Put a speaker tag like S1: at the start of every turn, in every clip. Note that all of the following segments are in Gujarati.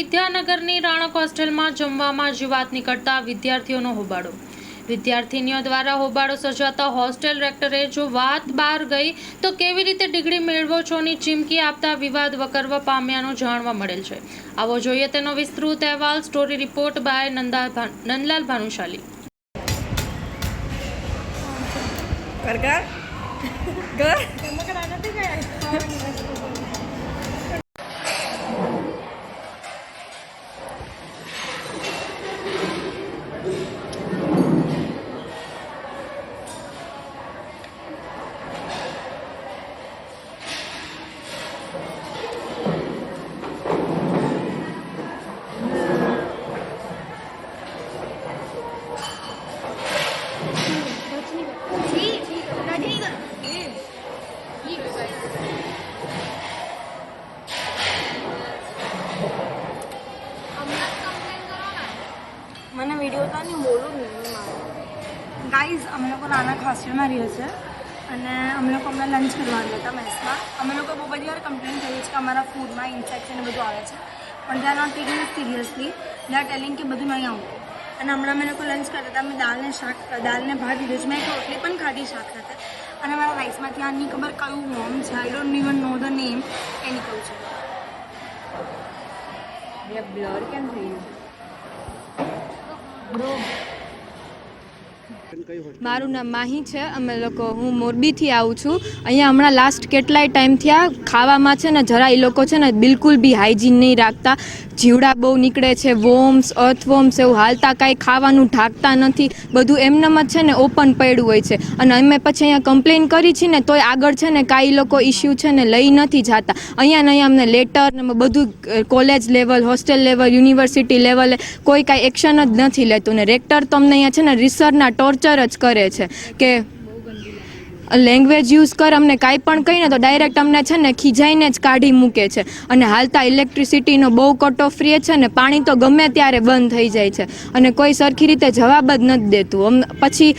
S1: વિદ્યાનગરની રાણક હોસ્ટેલમાં જમવામાં જીવાત નીકળતા વિદ્યાર્થીઓનો હોબાળો. વિદ્યાર્થીનીઓ દ્વારા હોબાળો સર્જાતા હોસ્ટેલ રેક્ટરે જો વાત બહાર ગઈ તો કેવી રીતે ડિગ્રી મેળવો છોની ચીમકી આપતા વિવાદ વકરવા પામ્યાનું જાણવા મળેલ છે. આવો જોઈએ તેનો વિસ્તૃત અહેવાલ story report by Nanda Nandlal Bhanushali.
S2: ઘર ઘર? ઘર? ગાઈઝ અમે લોકો નાના હોસ્ટેલમાં રહીએ છીએ અને અમે લોકો હમણાં લંચ કરવા ગયા હતા મેસમાં અમે લોકો બહુ બધી વાર કમ્પ્લેન કરીએ છીએ કે અમારા ફૂડમાં ઇન્ફેક્શન બધું આવે છે. પણ are not taking seriously they are telling કે બધું નહીં આવતું. અને હમણાં અમે લોકો લંચ કરતા હતા અમે દાળને શાક દાળને ભાત લીધું છે. મેં એક રોટલી પણ ખાધી શાક સાથે. અને મારા રાઈસમાંથી આની ખબર કયું મોમ છે. I don't even know the name એ નીકળ્યું છે.
S3: બ્લર કેમ થઈ
S4: મારું નામ માહી છે. અમે લોકો, હું મોરબીથી આવું છું. અહીંયા હમણાં લાસ્ટ કેટલાય ટાઈમ થયા ખાવામાં છે ને જરા એ લોકો છે ને બિલકુલ બી હાઇજીન નહીં રાખતા. જીવડા બહુ નીકળે છે વોમ્સ અર્થવોમ્સ એવું હાલતા કાંઈ ખાવાનું ઢાંકતા નથી. બધું એમનેમ જ છે ને ઓપન પડ્યું હોય છે. અને અમે પછી અહીંયા કમ્પ્લેન કરી છે ને તોય આગળ છે ને કાંઈ લોકો ઇસ્યુ છે ને લઈ નથી જતા. અહીંયા ને અહીંયા અમને લેટર ને બધું college level hostel level university લેવલે કોઈ કાંઈ એક્શન જ નથી લેતું ને. રેક્ટર તો અમને અહીંયા છે ને રિસર્ચના ટોર્ચર જ કરે છે કે લેંગ્વેજ યુઝ કર અમને કાંઈ પણ કહીને તો ડાયરેક્ટ અમને છે ને ખીજાઈને જ કાઢી મૂકે છે. અને હાલતા ઇલેક્ટ્રિસિટીનો બહુ કટ ઓફ રે છે ને પાણી તો ગમે ત્યારે બંધ થઈ જાય છે. અને કોઈ સરખી રીતે જવાબ જ નથી દેતું. અમ પછી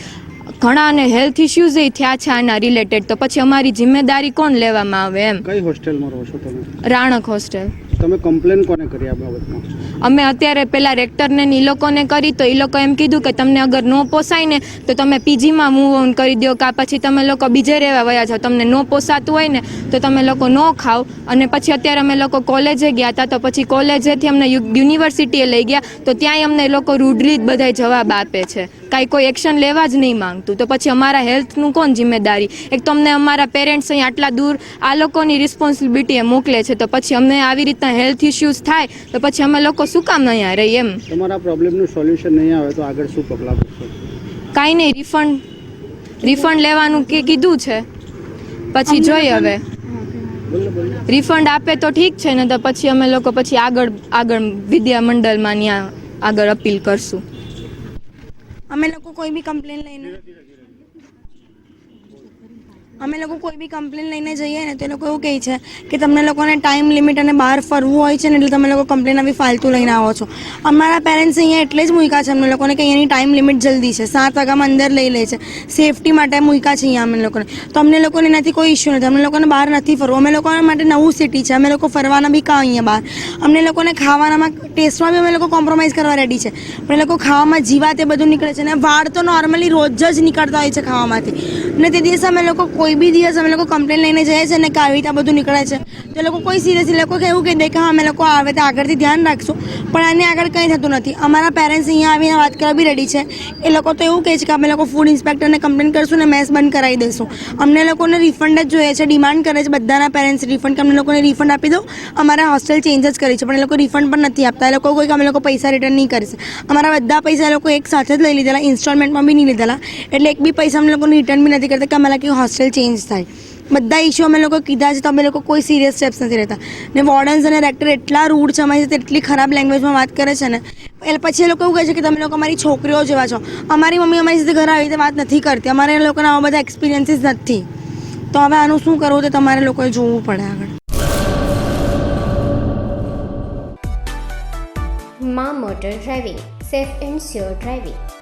S4: ઘણાને હેલ્થ ઇશ્યુઝ એ થયા છે આના રિલેટેડ તો પછી અમારી જિમ્મેદારી કોણ લેવામાં આવે એમ?
S5: કઈ હોસ્ટેલમાં રહો છો તમે?
S4: રાણક હોસ્ટેલ
S5: તમે કમ્પ્લેન કોને કરી આ બાબતમાં?
S4: અમે અત્યારે પેલા રેક્ટરને ઈ લોકોને કરી, તો એ લોકો એમ કીધું કે તમને અગર ન પોસાય ને, તો તમે પીજીમાં મૂવ ઓન કરી દો કાં પછી તમે લોકો બીજે રહેવા વયા જાઓ. તમને ન પોસાતું હોય ને, તો તમે લોકો ન ખાઓ. અને પછી અત્યારે અમે લોકો કોલેજે ગયા હતા તો પછી કોલેજેથી અમને યુનિવર્સિટીએ લઈ ગયા, તો ત્યાંય અમને એ લોકો રૂડલી જ બધાય જવાબ આપે છે. કાંઈ કોઈ એક્શન લેવા જ નહીં માંગતું. તો પછી અમારા હેલ્થનું કોણ જિમ્મેદારી? એક તો અમને અમારા પેરેન્ટ્સ અહીં આટલા દૂર આ લોકોની રિસ્પોન્સિબિલિટી એ મોકલે છે. તો પછી અમને આવી રીતના હેલ્થ ઇશ્યુઝ થાય તો પછી અમે લોકો શું કામ અહીંયા રહીએ એમ?
S5: તમારા પ્રોબ્લેમનું સોલ્યુશન નહીં આવે તો આગળ શું પગલાં
S4: કાંઈ નહીં રિફંડ રિફંડ લેવાનું કે કીધું છે. પછી જોઈએ હવે. રિફંડ આપે તો ઠીક છે ને તો પછી અમે લોકો પછી આગળ આગળ વિદ્યા મંડળમાં ત્યાં આગળ અપીલ કરશું.
S2: અમે લોકો કોઈ બી કમ્પ્લેન લઈને અમે લોકો કોઈ બી કમ્પ્લેન લઈને જઈએ ને તો એ લોકો એવું કહે છે કે તમને લોકોને ટાઈમ લિમિટ અને બહાર ફરવું હોય છે ને એટલે તમે લોકો કમ્પ્લેન આવી ફાલતુ લઈને આવો છો. અમારા પેરેન્ટ્સ અહીંયા એટલે જ મૂક્યા છે અમને લોકોને કે અહીંયાની ટાઈમ લિમિટ જલ્દી છે. સાત વાગ્યામાં અંદર લઈ લે છે. સેફટી માટે મૂક્યા છે અહીંયા અમે લોકોને. તો અમને લોકોને એનાથી કોઈ ઇશ્યુ નથી. અમને લોકોને બહાર નથી ફરવું. અમે લોકો માટે નવું સિટી છે. અમે લોકો ફરવાના બી કાં અહીંયા બહાર. અમને લોકોને ખાવાનામાં ટેસ્ટમાં બી અમે લોકો કોમ્પ્રોમાઇઝ કરવા રેડી છે. પણ એ લોકો ખાવામાં જીવાત એ બધું નીકળે છે અને વાળ તો નોર્મલી રોજ જ નીકળતા હોય છે ખાવામાંથી. અને તે દિવસે અમે લોકો કોઈ બી દિવસ અમે લોકો કમ્પ્લેન લઈને જઈએ છીએ ને કે આવી રીતે બધું નીકળે છે. તો લોકો કોઈ સિરિયસ લોકો એવું કહી કે હા, અમે લોકો આવે તો આગળથી ધ્યાન રાખશું. પણ આને આગળ કંઈ થતું નથી. અમારા પેરેન્ટ્સ અહીંયા આવીને વાત કરવા બી રેડી છે. એ લોકો તો એવું કહે છે કે અમે લોકો ફૂડ ઇન્સ્પેક્ટરને કમ્પ્લેન કરશું ને મેસ બંધ કરાવી દઈશું અમને લોકોને રિફંડ જ જોઈએ છે ડિમાન્ડ કરે છે બધાના પેરેન્ટ્સ રિફંડ કે અમને લોકોને રિફંડ આપી દો. અમારા હોસ્ટેલ ચેન્જ જ કરી છે, પણ એ લોકો રિફંડ પણ નથી આપતા. એ લોકો કોઈ અમે લોકો પૈસા રિટર્ન નહીં કરશે. અમારા બધા પૈસા લોકો એક સાથે જ લઈ લીધેલા ઇન્સ્ટોલમેન્ટમાં બી નહીં લીધેલા. એટલે એક બી પૈસા અમે લોકોને રિટર્ન બી નથી કરતા કે અમારા કે હોસ્ટેલ ચેન્જ થાય. બધા ઇસ્યુ અમે લોકો કીધા છે તો અમે લોકો કોઈ સિરિયસ સ્ટેપ્સ નથી રહેતા ને વોર્ડન્સ અને રેક્ટર એટલા રૂડ છે અમારી એટલી ખરાબ લેંગ્વેજમાં વાત કરે છે ને, એ પછી એ લોકો એવું કહે છે કે તમે લોકો અમારી છોકરીઓ જેવા છો. અમારી મમ્મી અમારી સાથે ઘરે આવી રીતે વાત નથી કરતી. અમારે એ લોકોના આવા બધા એક્સપિરિયન્સીસ નથી. તો હવે આનું શું કરવું? તે તમારે લોકોએ જોવું પડે આગળ.
S6: મા motor driving safe and sure driving